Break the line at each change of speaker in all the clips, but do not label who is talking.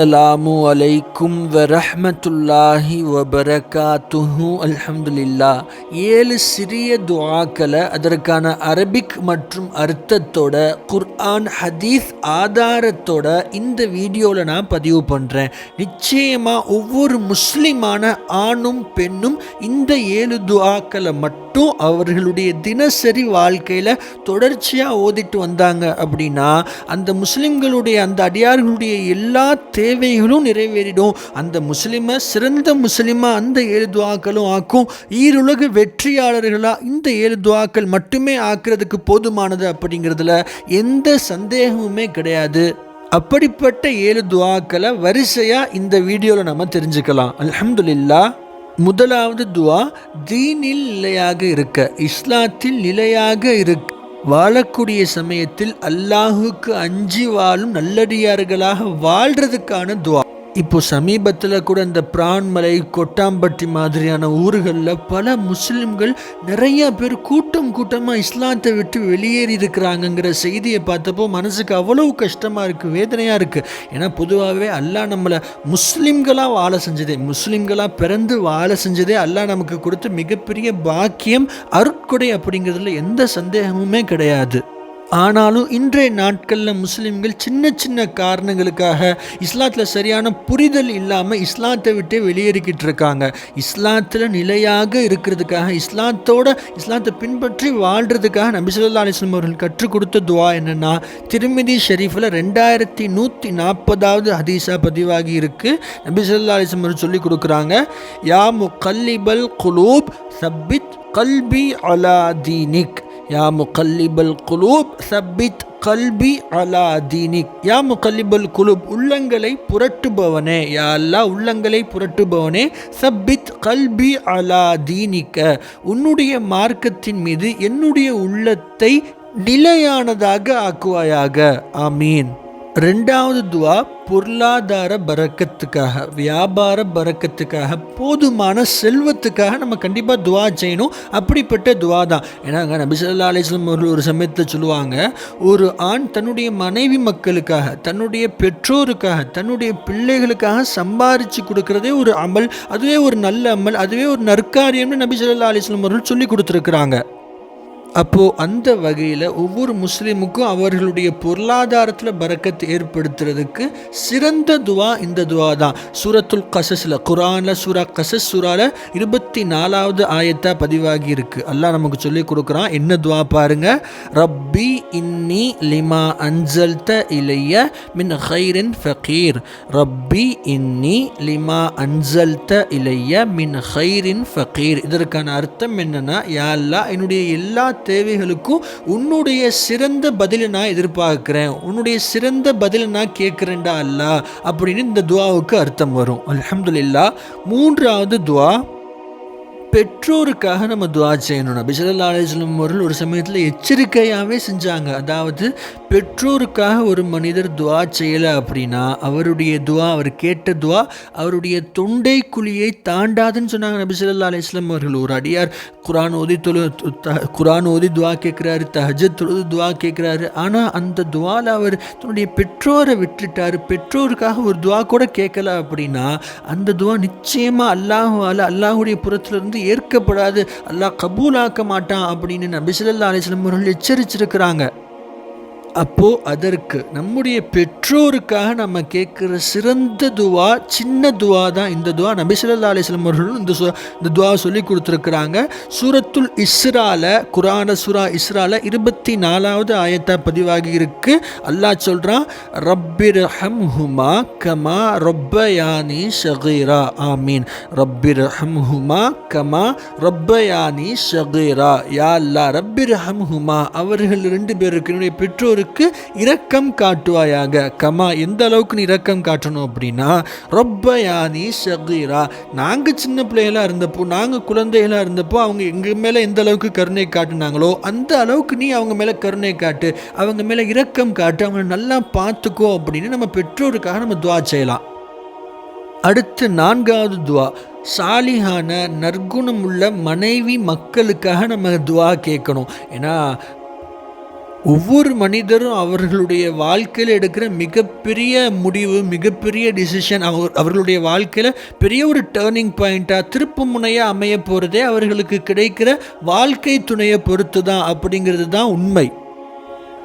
அஸ்ஸலாமு அலைக்கும் வரஹ்மத்துல்லாஹி வபரகாத்துஹு அல்ஹம்துலில்லா ஏழு சிறிய துவாக்களை அதற்கான அரபிக் மற்றும் அர்த்தத்தோட குர்ஆன் ஹதீஸ் ஆதாரத்தோட இந்த வீடியோவில் நான் பதிவு பண்ணுறேன் நிச்சயமாக ஒவ்வொரு முஸ்லிமான ஆணும் பெண்ணும் இந்த ஏழு துவாக்களை மட்டும் அவர்களுடைய தினசரி வாழ்க்கையில் தொடர்ச்சியாக ஓதிட்டு வந்தாங்க அப்படின்னா அந்த முஸ்லிம்களுடைய அந்த அடியார்களுடைய எல்லா தேவைகளும் நிறைவேறிடும். அந்த முஸ்லீமை சிறந்த முஸ்லீமாக அந்த ஏழு துவாக்களும் ஆக்கும். ஈருலக வெற்றியாளர்களாக இந்த ஏழு துவாக்கள் மட்டுமே ஆக்குறதுக்கு போதுமானது அப்படிங்கிறதுல எந்த சந்தேகமுமே கிடையாது. அப்படிப்பட்ட ஏழு துவாக்களை வரிசையாக இந்த வீடியோவில் நம்ம தெரிஞ்சுக்கலாம். அலமதுல்லா முதலாவது துவா தீனில் நிலையாக இருக்க இஸ்லாத்தில் நிலையாக இருக்க வாழக்கூடிய சமயத்தில் அல்லாஹுக்கு அஞ்சி வாழும் நல்லடியார்களாக வாழ்றதுக்கான துவா. இப்போ சமீபத்தில் கூட இந்த பிரான்மலை கொட்டாம்பட்டி மாதிரியான ஊர்களில் பல முஸ்லிம்கள் நிறையா பேர் கூட்டம் கூட்டமாக இஸ்லாத்தை விட்டு வெளியேறி இருக்கிறாங்கங்கிற செய்தியை பார்த்தப்போ மனசுக்கு அவ்வளவு கஷ்டமாக இருக்குது வேதனையாக இருக்குது ஏன்னா பொதுவாகவே அல்லா நம்மளை முஸ்லீம்களாக வாழ செஞ்சதே முஸ்லீம்களாக பிறந்து வாழ செஞ்சதே அல்லாஹ் நமக்கு கொடுத்த மிகப்பெரிய பாக்கியம் அருட்கொடை அப்படிங்கிறதுல எந்த சந்தேகமுமே கிடையாது. ஆனாலும் இன்றைய நாட்களில் முஸ்லீம்கள் சின்ன சின்ன காரணங்களுக்காக இஸ்லாத்தில் சரியான புரிதல் இல்லாமல் இஸ்லாத்தை விட்டே வெளியேறிக்கிட்டு இருக்காங்க. இஸ்லாத்தில் நிலையாக இருக்கிறதுக்காக இஸ்லாத்தோட இஸ்லாத்தை பின்பற்றி வாழ்கிறதுக்காக நபி சொல்லா அலிஸ்லாம் அவர்கள் கற்றுக் கொடுத்த துவா என்னென்னா திருமிதி ஷெரீஃபில் ரெண்டாயிரத்தி நூற்றி நாற்பதாவது ஹதீஸாக பதிவாகி இருக்குது நபி சொல்லா அலிஸ்லாம் அவர்கள் சொல்லிக் கொடுக்குறாங்க யா மு கல்லிபல் குலூப் சப்பித் கல்பி அலா தீனிக். யா முகல்லிபல் குலூப் சப்பித் கல்பி அலா தீனிக் யா முகல்லிபல் குலூப் உள்ளங்களை புரட்டுபவனே. யா அல்லா உள்ளங்களை புரட்டுபவனே சப்பித் கல்பி அலா தீனிக்க உன்னுடைய மார்க்கத்தின் மீது என்னுடைய உள்ளத்தை நிலையானதாக ஆக்குவாயாக. ஆமீன். ரெண்டாவது துவா பொருளாதார பறக்கத்துக்காக வியாபார பறக்கத்துக்காக போதுமான செல்வத்துக்காக நம்ம கண்டிப்பாக துவா செய்யணும். அப்படிப்பட்ட துவா தான். ஏன்னா அங்கே நபிசல்லா அலிஸ்லம் அவர்கள் ஒரு சமயத்தில் சொல்லுவாங்க ஒரு ஆண் தன்னுடைய மனைவி மக்களுக்காக தன்னுடைய பெற்றோருக்காக தன்னுடைய பிள்ளைகளுக்காக சம்பாரித்து கொடுக்குறதே ஒரு அமல் அதுவே ஒரு நல்ல அமல் அதுவே ஒரு நற்காரியம்னு நபிசல்லா அலிஸ்லம் அவர்கள் சொல்லி கொடுத்துருக்குறாங்க. அப்போது அந்த வகையில் ஒவ்வொரு முஸ்லீமுக்கும் அவர்களுடைய பொருளாதாரத்தில் பறக்கத்தை ஏற்படுத்துறதுக்கு சிறந்த துவா இந்த துவா தான் சூரத்துல் கசஸில் குரானில் சூரா கசஸ் சூறாவில் இருபத்தி நாலாவது ஆயத்தாக பதிவாகி இருக்குது அல்லாஹ் நமக்கு சொல்லி கொடுக்குறான் என்ன துவா பாருங்கள் ரப்பி இன்னி லிமா அன்சல்த இலைய மின் ஹைரின் ஃபகீர். ரப்பி இன்னி லிமா அன்சல்த இலைய மின் ஹைரின் ஃபகீர். இதற்கான அர்த்தம் என்னென்னா யா என்னுடைய எல்லா தேவைகளுக்கும் உன்னுடைய சிறந்த பதிலை நான் எதிர்பார்க்குறேன். உன்னுடைய சிறந்த பதிலை நான் கேட்குறேன்டா அல்லா அப்படின்னு இந்த துவாவுக்கு அர்த்தம் வரும். அலமதுல்லா மூன்றாவது துவா பெற்றோருக்காக நம்ம துவா செய்யணும் நபி ஸல்லல்லாஹு அவர்கள் ஒரு சமயத்தில் எச்சரிக்கையாகவே செஞ்சாங்க. அதாவது பெற்றோருக்காக ஒரு மனிதர் துவா செய்யலை அப்படின்னா அவருடைய துவா அவர் கேட்ட துவா அவருடைய தொண்டை குழியை தாண்டாதுன்னு சொன்னாங்க நபி ஸல்லல்லாஹு அவர்கள். ஒரு அடியார் குரான் ஓதி தொழு த- குரான் ஓதி துவா கேட்குறாரு தஹஜத் தொழுது துவா கேட்குறாரு. ஆனால் அந்த துவாவில் அவர் தன்னுடைய பெற்றோரை விட்டுட்டார். பெற்றோருக்காக ஒரு துவா கூட கேட்கல அப்படின்னா அந்த துவா நிச்சயமாக அல்லாஹால அல்லாஹுடைய புறத்திலிருந்து ஏற்கப்படாது. அல்லாஹ் கபூலாக்க மாட்டான் அப்படின்னு நபி ஸல்லல்லாஹு அலைஹி அவர்கள் எச்சரிச்சிருக்கிறாங்க. அப்போது அதற்கு நம்முடைய பெற்றோருக்காக நம்ம கேட்குற சிறந்த துவா சின்ன துவா தான். இந்த துவா நபி ஸல்லல்லாஹு அலைஹி அவர்களும் இந்த சு- இந்த துவா சொல்லி கொடுத்துருக்குறாங்க. சூரத்துல் இஸ்ரால குரான சுரா இஸ்ரால இருபத்தி நாலாவது ஆயத்தா பதிவாகி இருக்கு. அல்லாஹ் சொல்கிறான் ரப்பிர் ஹம்ஹுமா கமா ரொப்பயானி ஷகீரா. ஆமீன். ரப்பிர் ஹம்ஹுமா கமா ரொப்பயானி ஷகீரா. யா அல்லா ரப்பிர் ஹம்ஹுமா அவர்கள் ரெண்டு பேருக்கு என்னுடைய பெற்றோருக்கு இரக்கம் காட்டுவாயாக. கமா எந்த அளவுக்கு நீ இரக்கம் காட்டணும் அப்படின்னா ரொப்பயானி ஷகீரா. நாங்கள் சின்ன பிள்ளைகளாக இருந்தப்போ நாங்கள் குழந்தைகளாக இருந்தப்போ அவங்க எங்கள் மேலே எந்த அளவுக்கு கருணை காட்டுனாங்களோ அந்த அளவுக்கு நீ அவங்க மேலே கருணை காட்டு அவங்க மேலே இரக்கம் காட்டு அவங்கள நல்லா பார்த்துக்கோ அப்படின்னு நம்ம பெற்றோருக்காக நம்ம துவா செய்யலாம். அடுத்து நான்காவது துவா சாலிஹான நற்குணமுள்ள மனைவி மக்களுக்காக நம்ம துவா கேட்கணும். ஏன்னா ஒவ்வொரு மனிதரும் அவர்களுடைய வாழ்க்கையில் எடுக்கிற மிகப்பெரிய முடிவு மிகப்பெரிய டிசிஷன் அவர் அவர்களுடைய வாழ்க்கையில் பெரிய ஒரு டேர்னிங் பாயிண்ட்டாக திருப்பு முனையாக அமைய போகிறதே அவர்களுக்கு கிடைக்கிற வாழ்க்கை துணையை பொறுத்து தான் அப்படிங்கிறது தான் உண்மை.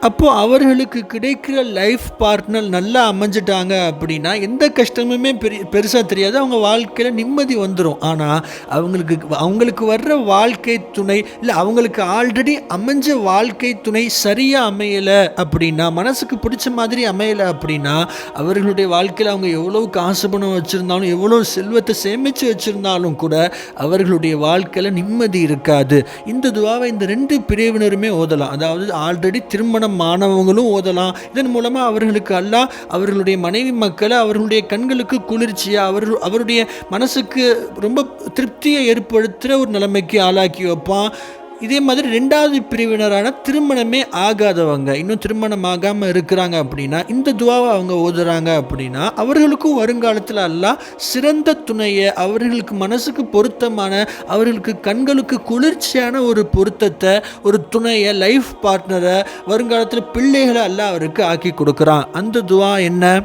அப்போது அவர்களுக்கு கிடைக்கிற லைஃப் பார்ட்னர் நல்லா அமைஞ்சிட்டாங்க அப்படின்னா எந்த கஷ்டமுமே பெரிய பெருசாக தெரியாது. அவங்க வாழ்க்கையில் நிம்மதி வந்துடும் ஆனால் அவங்களுக்கு அவங்களுக்கு வர்ற வாழ்க்கை துணை இல்லை அவங்களுக்கு ஆல்ரெடி அமைஞ்ச வாழ்க்கை துணை சரியாக அமையலை அப்படின்னா மனசுக்கு பிடிச்ச மாதிரி அமையலை அப்படின்னா அவர்களுடைய வாழ்க்கையில் அவங்க எவ்வளோ காசு பணம் வச்சுருந்தாலும் எவ்வளோ செல்வத்தை சேமித்து வச்சுருந்தாலும் கூட அவர்களுடைய வாழ்க்கையில் நிம்மதி இருக்காது. இந்த துவாவை இந்த ரெண்டு பிரிவினருமே ஓதலாம். அதாவது ஆல்ரெடி திருமணம் மாணவங்களும் ஓதலாம். இதன் மூலமாக அவர்களுக்கு அல்லாஹ் அவர்களுடைய மனைவி மக்களை அவர்களுடைய கண்களுக்கு குளிர்ச்சியாக அவர் அவருடைய மனசுக்கு ரொம்ப திருப்தியை ஏற்படுத்துகிற ஒரு நிலைமைக்கு ஆளாக்கி வைப்பான். இதே மாதிரி ரெண்டாவது பிரிவினரான திருமணமே ஆகாதவங்க. இன்னும் திருமணம் ஆகாமல் இருக்கிறாங்க அப்படின்னா இந்த துவாவை அவங்க ஓதுறாங்க அப்படின்னா அவர்களுக்கும் வருங்காலத்தில் எல்லாம் சிறந்த துணையை அவர்களுக்கு மனசுக்கு பொருத்தமான அவர்களுக்கு கண்களுக்கு குளிர்ச்சியான ஒரு பொருத்தத்தை ஒரு துணையை லைஃப் பார்ட்னரை வருங்காலத்தில் பிள்ளைகளை எல்லாம் அவருக்கு ஆக்கி கொடுக்குறான். அந்த துவா என்ன?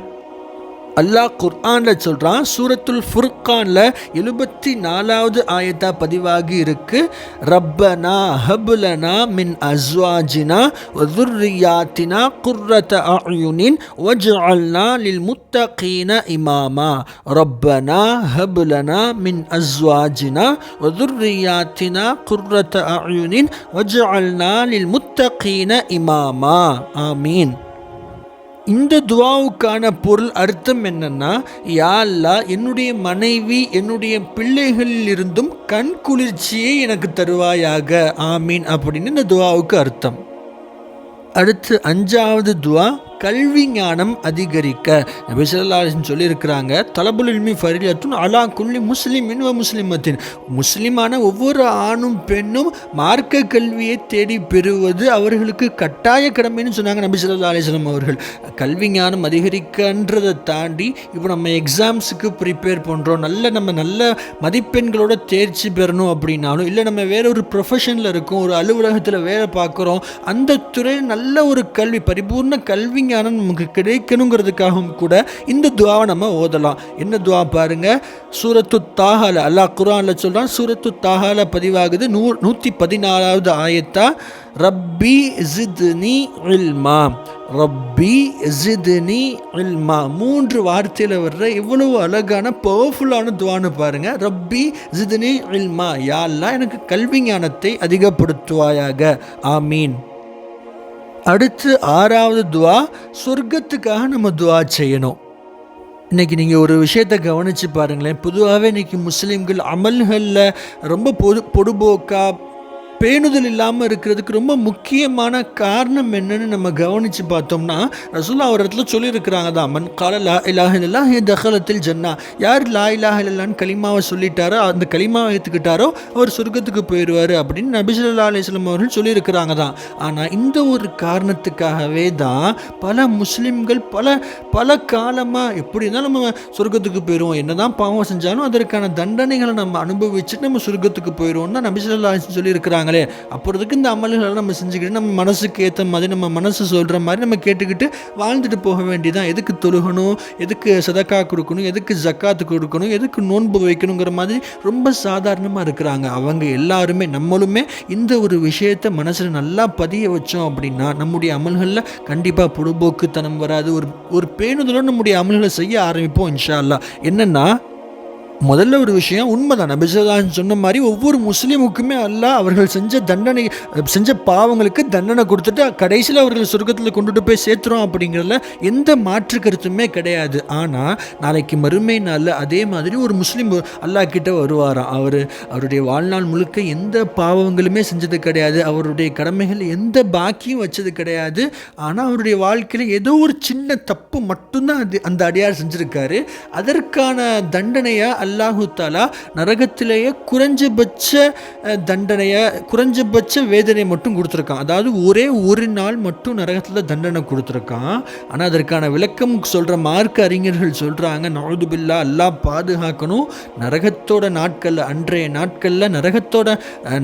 அல்லாஹ் குர்ஆனில் சொல்கிறான் சூரத்துல் ஃபுர்கானில் எழுபத்தி நாலாவது ஆயத்தா பதிவாகி இருக்கு. ரப்பனா ஹபுலனா மின் அஸ்வாஜினா வதுர்ரியாத்தினா குர்ரத அயுனின் வஜ்அல்னா லில் முத்தகீன இமாமா. ரப்பனா ஹபுலனா மின் அஸ்வாஜினா வதுர்ரியாத்தினா குர்ரத அயுனின் வஜ்அல்னா லில் முத்தகீன இமாமா. ஆமீன். இந்த துவாவுக்கான பொருள் அர்த்தம் என்னன்னா யாழ்லா என்னுடைய மனைவி என்னுடைய பிள்ளைகளில் இருந்தும் கண் குளிர்ச்சியை எனக்கு தருவாயாக. ஆமீன் அப்படின்னு இந்த துவாவுக்கு அர்த்தம். அடுத்து அஞ்சாவது துவா கல்வி ஞானம் அதிகரிக்க. நபி சொல்லியிருக்கிறாங்க தலபுல் இல்மி அலா குல்லி முஸ்லீம் இன்வ முஸ்லிமத்தின். முஸ்லிமான ஒவ்வொரு ஆணும் பெண்ணும் மார்க்க கல்வியை தேடி பெறுவது அவர்களுக்கு கட்டாய கடமைன்னு சொன்னாங்க நபி சொல்லா அலிஸ்லாம் அவர்கள். கல்வி ஞானம் அதிகரிக்கன்றதை தாண்டி இப்போ நம்ம எக்ஸாம்ஸுக்கு ப்ரிப்பேர் பண்ணுறோம் நல்ல நம்ம நல்ல மதிப்பெண்களோட தேர்ச்சி பெறணும் அப்படின்னாலும் இல்லை நம்ம வேற ஒரு ப்ரொஃபஷனில் இருக்கோம் ஒரு அலுவலகத்தில் வேலை பார்க்குறோம் அந்த துறையில் நல்ல ஒரு கல்வி பரிபூர்ண கல்வி ஞானம் நமக்கு கிடைக்கணுங்கிறதுக்காகவும் கூட இந்த துவாவை நம்ம ஓதலாம். என்ன துவா பாருங்க? சூரத்து தாஹால அல்லாஹ் குரானில் சொல்கிறான் சூரத்து தாஹால பதிவாகுது நூ நூற்றி பதினாலாவது ஆயத்தா ரப்பி ஜித்னி இல்மா ரப்பி ஜித்னி இல்மா. மூன்று வார்த்தையில் வர்ற இவ்வளவு அழகான பவர்ஃபுல்லான துவான்னு பாருங்க. ரப்பி ஜித்னி இல்மா. யாரெல்லாம் எனக்கு கல்வி ஞானத்தை அதிகப்படுத்துவாயாக. ஆமீன். அடுத்து ஆறாவது துவா சொர்க்கத்துக்காக நம்ம துவா செய்யணும். இன்றைக்கி நீங்கள் ஒரு விஷயத்தை கவனித்து பாருங்களேன். பொதுவாகவே இன்றைக்கி முஸ்லீம்கள் அமல்களில் ரொம்ப பொது பொடுபோக்காக பேணுதல் இல்லாமல் இருக்கிறதுக்கு ரொம்ப முக்கியமான காரணம் என்னன்னு நம்ம கவனித்து பார்த்தோம்னா ரசூல்லா ஒரு இடத்துல சொல்லியிருக்கிறாங்க தான். மன் கால லா இலாஹ் இல்லா ஹே தகலத்தில் ஜன்னா. யார் லா இலாஹ் இல்லான்னு களிமாவை சொல்லிட்டாரோ அந்த களிமாவை ஏற்றுக்கிட்டாரோ அவர் சொர்க்கத்துக்கு போயிடுவார் அப்படின்னு நபிசுல்லா அலிஸ்லாம் அவர்கள் சொல்லியிருக்கிறாங்க தான். ஆனால் இந்த ஒரு காரணத்துக்காகவே தான் பல முஸ்லீம்கள் பல பல காலமாக எப்படி இருந்தாலும் நம்ம சொர்க்கத்துக்கு போயிடுவோம் என்ன தான் பாவம் செஞ்சாலும் அதற்கான தண்டனைகளை நம்ம அனுபவிச்சுட்டு நம்ம சொர்க்கத்துக்கு போயிடுவோம் தான் நபிசுல்லா சொல்லியிருக்கிறாங்க. சொல்கிறாங்களே அப்போதுக்கு இந்த அமல்களை நம்ம செஞ்சுக்கிட்டு நம்ம மனசுக்கு ஏற்ற மாதிரி நம்ம மனசு சொல்கிற மாதிரி நம்ம கேட்டுக்கிட்டு வாழ்ந்துட்டு போக வேண்டியதான் எதுக்கு தொழுகணும்? எதுக்கு சதக்கா கொடுக்கணும்? எதுக்கு ஜக்காத்து கொடுக்கணும்? எதுக்கு நோன்பு வைக்கணுங்கிற மாதிரி ரொம்ப சாதாரணமாக இருக்கிறாங்க. அவங்க எல்லாருமே நம்மளுமே இந்த ஒரு விஷயத்தை மனசில் நல்லா பதிய வச்சோம் அப்படின்னா நம்முடைய அமல்களில் கண்டிப்பாக பொழுபோக்குத்தனம் வராது. ஒரு ஒரு பேணுதலோடு நம்முடைய அமல்களை செய்ய ஆரம்பிப்போம் இன்ஷா அல்லா என்னென்னா முதல்ல ஒரு விஷயம் உண்மைதான். நபிசல்லான் சொன்ன மாதிரி ஒவ்வொரு முஸ்லீமுக்குமே அல்ல அவர்கள் செஞ்ச தண்டனை செஞ்ச பாவங்களுக்கு தண்டனை கொடுத்துட்டு கடைசியில் அவர்கள் சொர்க்கத்தில் கொண்டுட்டு போய் சேர்த்துறோம் அப்படிங்கிறதுல எந்த மாற்று கருத்துமே கிடையாது. ஆனால் நாளைக்கு மறுமை நாளில் அதே மாதிரி ஒரு முஸ்லீம் அல்லா கிட்ட வருவாராம். அவர் அவருடைய வாழ்நாள் முழுக்க எந்த பாவங்களுமே செஞ்சது கிடையாது. அவருடைய கடமைகள் எந்த பாக்கியும் வச்சது கிடையாது. ஆனால் அவருடைய வாழ்க்கையில் ஏதோ ஒரு சின்ன தப்பு மட்டும்தான் அது அந்த அடியார் செஞ்சுருக்காரு. அதற்கான தண்டனையாக அல்ல அல்லாஹு தாலா நரகத்திலேயே குறைஞ்சபட்ச தண்டனையை குறைஞ்சபட்ச வேதனை மட்டும் கொடுத்துருக்கான். அதாவது ஒரே ஒரு நாள் மட்டும் நரகத்தில் தண்டனை கொடுத்துருக்கான். ஆனால் அதற்கான விளக்கம் சொல்கிற மார்க்க அறிஞர்கள் சொல்கிறாங்க நவதுபில்லா அல்லா பாதுகாக்கணும். நரகத்தோட நாட்களில் அன்றைய நாட்களில் நரகத்தோட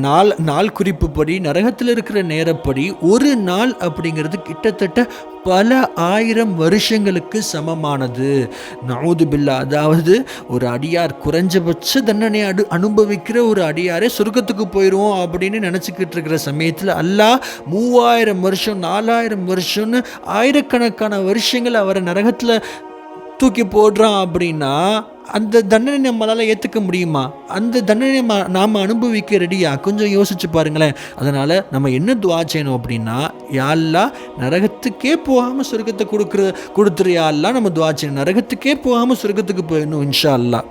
நாள் நாள் குறிப்பு படி நரகத்தில் இருக்கிற நேரப்படி ஒரு நாள் அப்படிங்கிறது கிட்டத்தட்ட பல ஆயிரம் வருஷங்களுக்கு சமமானது. நவுது பில்லா அதாவது ஒரு அடியார் குறைஞ்சபட்ச தண்டனை அடு அனுபவிக்கிற ஒரு அடியாரே சொர்க்கத்துக்கு போயிடுவோம் அப்படின்னு நினச்சிக்கிட்டு இருக்கிற சமயத்தில் அல்லாஹ் மூவாயிரம் வருஷம் நாலாயிரம் வருஷம்னு ஆயிரக்கணக்கான வருஷங்கள் அவரை நரகத்தில் தூக்கி போடுறான் அப்படின்னா அந்த தண்டனை நம்மளால் ஏற்றுக்க முடியுமா? அந்த தண்டனை ம- நாம் அனுபவிக்க ரெடியா கொஞ்சம் யோசிச்சு பாருங்களேன். அதனால் நம்ம என்ன துவா செய்யணும் அப்படின்னா யாரெல்லாம் நரகத்துக்கே போகாமல் சொர்க்கத்தை கொடுக்குற கொடுத்துரு யாரெல்லாம் நம்ம துவா செய்யணும். நரகத்துக்கே போகாமல் சொர்க்கத்துக்கு போயிடணும் இன்ஷா அல்லா.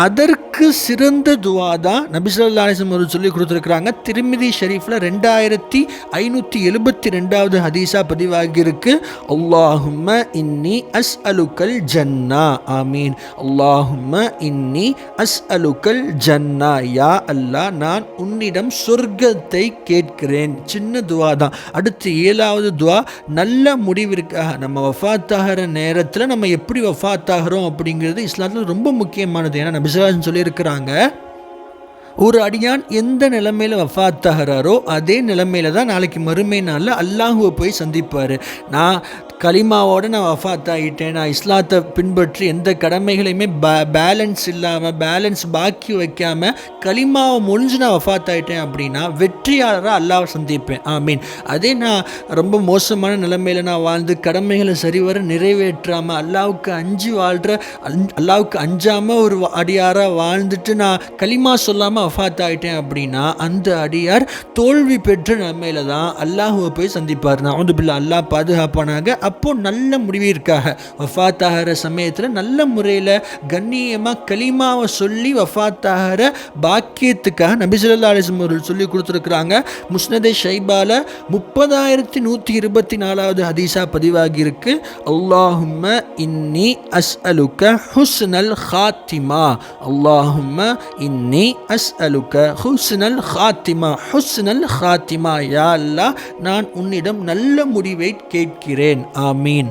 அதற்கு சிறந்த துவா தான் நபிசல்லா அவர் சொல்லி கொடுத்துருக்குறாங்க. திருமிதி ஷரீஃபில் ரெண்டாயிரத்தி ஐநூற்றி எழுபத்தி ரெண்டாவது ஹதீஸா பதிவாகியிருக்கு. அல்லாஹும்ம இன்னி அஸ் அலுக்கல் ஜன்னா ஆமீன். அல்லாஹும்ம இன்னி அஸ் அலுக்கல் ஜன்னா யா அல்லாஹ் நான் உன்னிடம் சொர்க்கத்தை கேட்கிறேன். சின்ன துவா தான். அடுத்து ஏழாவது துவா நல்ல முடிவிற்காக நம்ம வஃபாத்தாகிற நேரத்தில் நம்ம எப்படி வஃபாத்தாகிறோம் அப்படிங்கிறது இஸ்லாத்தில் ரொம்ப முக்கியமானது. ஏன்னா நபிசுவாசன் சொல்லியிருக்கிறாங்க. ஒரு அடியான் எந்த நிலைமையில் வஃத்தாகிறாரோ அதே நிலைமையில தான் நாளைக்கு மறுமை நாளில் அல்லாஹுவை போய் சந்திப்பார். நான் கலிமாவோட நான் வஃபாத் ஆகிட்டேன் நான் இஸ்லாத்தை பின்பற்றி எந்த கடமைகளையுமே பே பேலன்ஸ் இல்லாமல் பேலன்ஸ் பாக்கி வைக்காமல் கலிமாவை முடிஞ்சு நான் வஃபாத்தாயிட்டேன் அப்படின்னா வெற்றியாளராக அல்லாவை சந்திப்பேன். ஐ மீன் அதே நான் ரொம்ப மோசமான நிலைமையில் நான் வாழ்ந்து கடமைகளை சரிவர நிறைவேற்றாமல் அல்லாவுக்கு அஞ்சு வாழ்கிற அல்லாவுக்கு அஞ்சாமல் ஒரு அடியாராக வாழ்ந்துட்டு நான் கலிமா சொல்லாமல் வஃபாத்தாயிட்டேன் அப்படின்னா அந்த அடியார் தோல்வி பெற்ற நிலைமையில தான் அல்லாஹுவை போய் சந்திப்பார். நான் வந்து பிள்ளை அல்லாஹ் பாதுகாப்பானாக. அப்போ நல்ல முடிவிற்காக. வஃத்தாகிற சமயத்தில் நல்ல முறையில் கண்ணியமாக கலிமாவை சொல்லி வஃத்தாகிற பாக்கியத்துக்காக நபிசுல்லா அலிஸ்லம் அவர்கள் சொல்லி கொடுத்துருக்குறாங்க. முஸ்னதே ஷைபால முப்பதாயிரத்தி நூற்றி இருபத்தி நாலாவது ஹதீஸாக பதிவாகியிருக்கு. அல்லாஹும்ம இன்னி அஸ் அலுக்க ஹுஸ்னல் ஹாத்திமா. அல்லாஹும்ம இன்னி அஸ் அலுக்க ஹுஸ்னல் ஹாத்திமா. ஹுஸ்னல் ஹாத்திமா. யா அல்லாஹ் நான் உன்னிடம் நல்ல முடிவை கேட்கிறேன். ஆமீன்.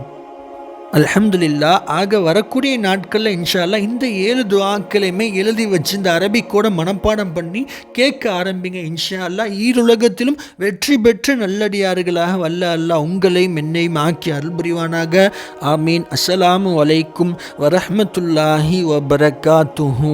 அல்ஹம்துலில்லா ஆக வரக்கூடிய நாட்களில் இன்ஷால்லா இந்த ஏழு துவாக்களையுமே எழுதி வச்சு இந்த அரபிக்கோட மனப்பாடம் பண்ணி கேட்க ஆரம்பிங்க. இன்ஷால்லா ஈருலகத்திலும் வெற்றி பெற்ற நல்லடியார்களாக வல்ல அல்லாஹ் உங்களையும் என்னையும் ஆக்கி அருள் புரிவானாக. ஆமீன். அஸ்ஸலாமு அலைக்கும் வரஹமத்துல்லாஹி வபரகாத்துஹூ.